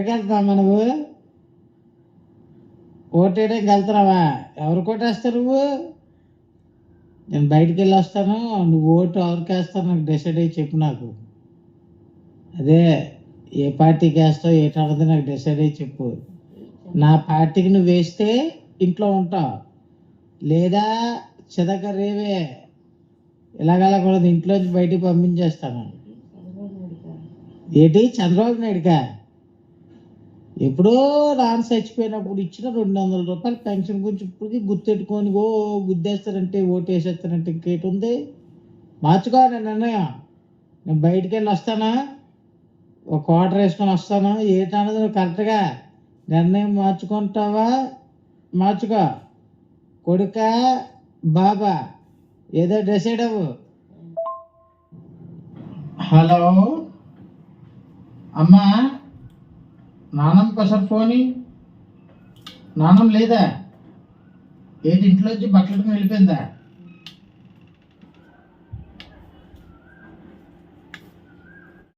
ఎక్కడికి వెళ్తున్నావా నువ్వు ఓటేయడానికి వెళ్తున్నావా ఎవరు కొట్టేస్తావు నువ్వు? నేను బయటికి వెళ్ళి వస్తాను నువ్వు ఓటు ఎవరికి వేస్తావు నాకు డిసైడ్ అయ్యి చెప్పు నాకు. అదే ఏ పార్టీకి వేస్తావు ఏటన్నది నాకు డిసైడ్ అయ్యి చెప్పు. నా పార్టీకి నువ్వు వేస్తే ఇంట్లో ఉంటావు లేదా చిదక రేవే. ఇలాగలకూడదు ఇంట్లోంచి బయటికి పంపించేస్తాను. ఏంటి? చంద్రబాబు నాయుడుకా? ఎప్పుడో నాన్న చచ్చిపోయినప్పుడు ఇచ్చిన రెండు వందల రూపాయల పెన్షన్ గురించి ఇప్పటికీ గుర్తెట్టుకొని ఓ గుద్దేస్తారంటే ఓటు వేసేస్తారంటే ఇంకేటి ఉంది? మార్చుకో నిర్ణయం. నేను బయటికి వెళ్ళి వస్తానా? ఒక క్వార్టర్ వేసుకొని వస్తాను? ఏంటన్నది నువ్వు కరెక్ట్గా నిర్ణయం మార్చుకుంటావా? మార్చుకో. కొడుక బాబా ఏదో డిసైడ్ అవ్వు. హలో? అమ్మా? నాన్నమ్మకి ఒకసారి ఫోని నానం లేదా? ఏది ఇంట్లోంచి బట్టలకు వెళ్ళిపోయిందా?